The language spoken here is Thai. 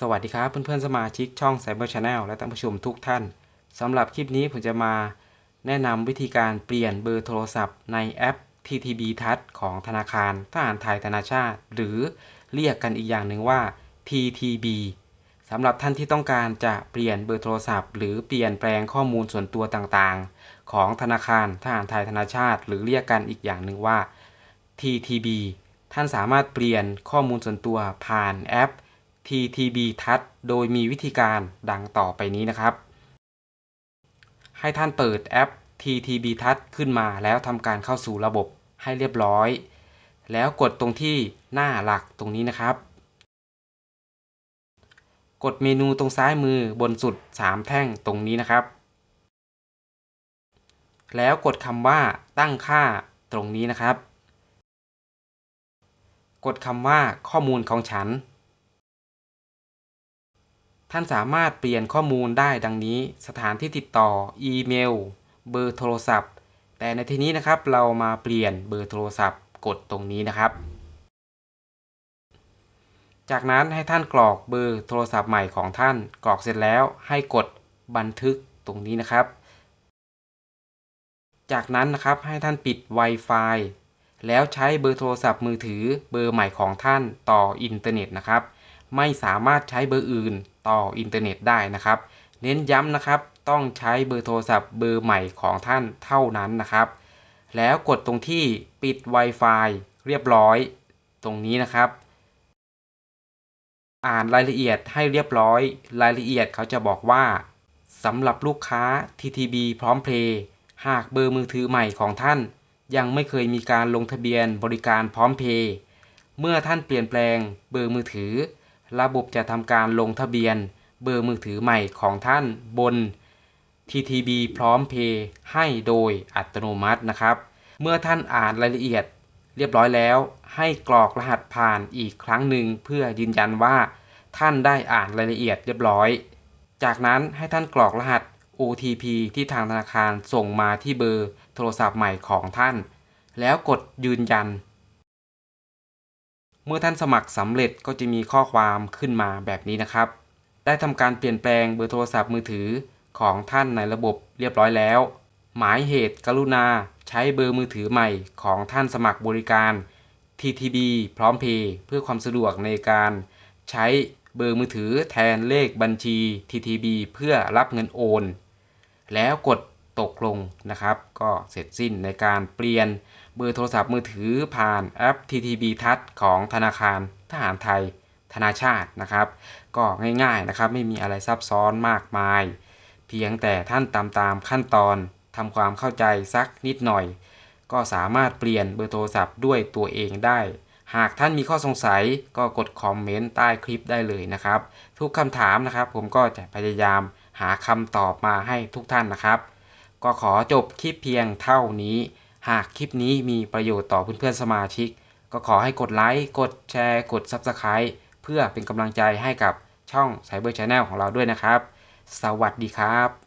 สวัสดีครับเพื่อนๆสมาชิกช่อง Cyber Channel และท่านผู้ชมทุกท่านสำหรับคลิปนี้ผมจะมาแนะนำวิธีการเปลี่ยนเบอร์โทรศัพท์ในแอป TTB Touch ของธนาคารทหารไทยธนาชาติ หรือเรียกกันอีกอย่างหนึ่งว่า TTB สำหรับท่านที่ต้องการจะเปลี่ยนเบอร์โทรศัพท์ หรือเปลี่ยนแปลงข้อมูลส่วนตัวต่างๆ ของธนาคารทหารไทยธนาชาติ หรือเรียกกันอีกอย่างหนึ่งว่า TTB ท่านสามารถเปลี่ยนข้อมูลส่วนตัวผ่านแอป TTB Touch โดยมีวิธีการดังต่อไปนี้นะครับ ให้ท่านเปิดแอป TTB Touch ขึ้นมาแล้วทำการเข้าสู่ระบบให้เรียบร้อย แล้วกดตรงที่หน้าหลักตรงนี้นะครับ กดเมนูตรงซ้ายมือบนสุด 3 แท่งตรงนี้นะครับ แล้วกดคำว่าตั้งค่าตรงนี้นะครับ กดคำว่าข้อมูลของฉัน ท่านสามารถเปลี่ยนข้อมูลได้ดังนี้ สถานที่ติดต่อ อีเมล เบอร์โทรศัพท์ แต่ในที่นี้นะครับเรามาเปลี่ยนเบอร์โทรศัพท์ กดตรงนี้นะครับ จากนั้นให้ท่านกรอกเบอร์โทรศัพท์ใหม่ของท่าน กรอกเสร็จแล้วให้กดบันทึกตรงนี้นะครับ จากนั้นนะครับให้ท่านปิด Wi-Fi แล้วใช้เบอร์โทรศัพท์มือถือเบอร์ใหม่ของท่านต่ออินเทอร์เน็ตนะครับ ไม่สามารถใช้เบอร์อื่นต่ออินเทอร์เน็ตได้นะครับ เน้นย้ำนะครับ ต้องใช้เบอร์โทรศัพท์เบอร์ใหม่ของท่านเท่านั้นนะครับ แล้วกดตรงที่ปิด Wi-Fi เรียบร้อย ตรงนี้นะครับ อ่านรายละเอียดให้เรียบร้อย รายละเอียดเขาจะบอกว่าสำหรับลูกค้า TTB พร้อมเพลย์หากเบอร์มือถือใหม่ของท่าน ยังไม่เคยมีการลงทะเบียนบริการพร้อมเพย์เมื่อท่านเปลี่ยนแปลงเบอร์มือถือ ระบบจะทำการลงทะเบียนเบอร์มือถือใหม่ของท่านบน TTB พร้อมเพย์ให้โดยอัตโนมัตินะครับ เมื่อท่านอ่านรายละเอียดเรียบร้อยแล้ว ให้กรอกรหัสผ่านอีกครั้งหนึ่งเพื่อยืนยันว่า ท่านได้อ่านรายละเอียดเรียบร้อย จากนั้นให้ท่านกรอกรหัส OTP ที่ทางธนาคารส่งมาที่เบอร์โทรศัพท์ใหม่ของท่าน แล้วกดยืนยัน เมื่อท่านสมัครสำเร็จก็จะมีข้อความขึ้นมาแบบนี้นะครับ ได้ทำการเปลี่ยนแปลงเบอร์โทรศัพท์มือถือของท่านในระบบเรียบร้อยแล้ว หมายเหตุกรุณาใช้เบอร์มือถือใหม่ของท่านสมัครบริการ TTB พร้อมเพย์เพื่อความสะดวกในการใช้เบอร์มือถือแทนเลขบัญชี TTB เพื่อรับเงินโอน แล้วกดตกลงนะครับ ก็เสร็จสิ้นในการเปลี่ยนเบอร์โทรศัพท์มือถือผ่านแอป TTB Touch ของธนาคารทหารไทยธนาชาตินะครับ ก็ง่ายๆนะครับ ไม่มีอะไรซับซ้อนมากมาย เพียงแต่ท่านตามตามขั้นตอนทำความเข้าใจสักนิดหน่อย ก็สามารถเปลี่ยนเบอร์โทรศัพท์ด้วยตัวเองได้ หากท่านมีข้อสงสัยก็กดคอมเมนต์ใต้คลิปได้เลยนะครับ ทุกคำถามนะครับ ผมก็จะพยายาม หาคำตอบมาให้ทุกท่านนะครับ ก็ขอจบคลิปเพียงเท่านี้ หากคลิปนี้มีประโยชน์ต่อเพื่อนๆสมาชิก ก็ขอให้กดไลค์กดแชร์กด Subscribe เพื่อเป็นกำลังใจให้กับช่อง Cyber Channel ของเราด้วยนะครับ สวัสดีครับ